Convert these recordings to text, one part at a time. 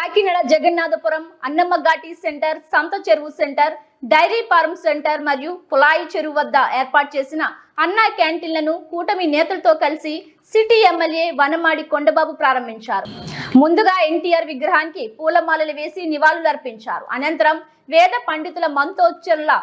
Kakinada Jagannathapuram Annamma Ghati centre సంత చెరువు centre dairy farm centre మరియు కులాయి చెరువు వద్ద ఏర్పాటు చేసిన అన్నా క్యాంటీన్లను కూటమి నేతలతో కలిసి సిటీ ఎమ్మెల్యే వనమాడి కొండబాబు ప్రారంభించారు. ముందుగా ఎన్టీఆర్ విగ్రహానికి పూలమాలలు వేసి నివాళులర్పించారు అనంతరం వేద పండితుల మంతోచ్చరుల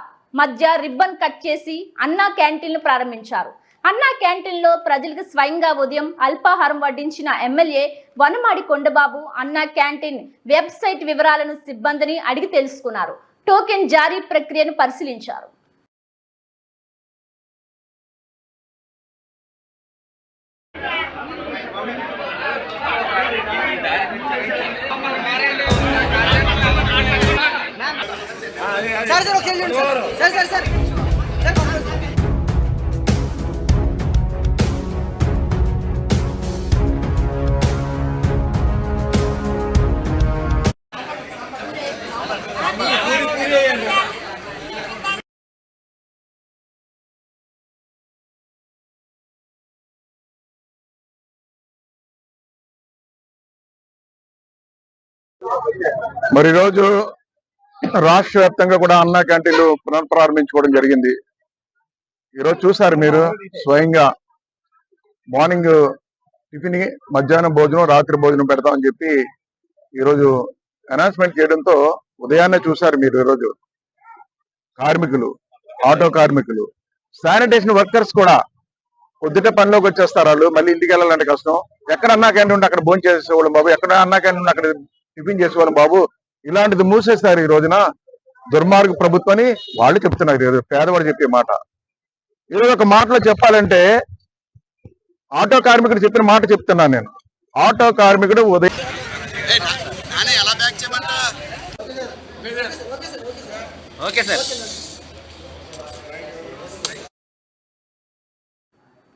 మధ్య రిబ్బన్ కట్ చేసి అన్నా క్యాంటీన్లు ప్రారంభించారు. అన్నా క్యాంటీన్లో ప్రజలకు స్వయంగా ఉదయం అల్పాహారం వడ్డించిన ఎమ్మెల్యే వనమాడి కొండబాబు అన్నా క్యాంటీన్ వెబ్సైట్ వివరాలను సిబ్బందిని అడిగి తెలుసుకున్నారు. టోకెన్ జారీ ప్రక్రియను పరిశీలించారు. Sir sir sir sir sir sir. మరి రోజు రాష్ట్ర వ్యాప్తంగా కూడా అన్నా క్యాంటీన్లు పునఃప్రారంభించుకోవడం జరిగింది. ఈరోజు చూసారు మీరు స్వయంగా మార్నింగ్ టిఫిన్ మధ్యాహ్నం భోజనం రాత్రి భోజనం పెడతామని చెప్పి ఈరోజు అనౌన్స్మెంట్ చేయడంతో ఉదయాన్నే చూసారు మీరు ఈరోజు కార్మికులు ఆటో కార్మికులు శానిటేషన్ వర్కర్స్ కూడా పొద్దుట పనిలోకి వచ్చేస్తారు వాళ్ళు మళ్ళీ ఇంటికి వెళ్ళాలంటే కష్టం. ఎక్కడ అన్నా క్యాంటీన్ ఉంటే అక్కడ భోజనం చేసేవాళ్ళు బాబు ఎక్కడ అన్నా క్యాంటీన్ ఉంటే అక్కడ టిఫిన్ చేసేవాళ్ళం బాబు. ఇలాంటిది మూసేస్తారు ఈ రోజున. దుర్మార్గ ప్రభుత్వని వాళ్ళు చెప్తున్నారు ఈరోజు పేదవాడు చెప్పే మాట. ఈరోజు ఒక మాటలో చెప్పాలంటే ఆటో కార్మికుడు చెప్పిన మాట చెప్తున్నాను నేను. ఆటో కార్మికుడు ఉదయం నానే ఎలా బ్యాక్ చేయమంటా? Okay sir.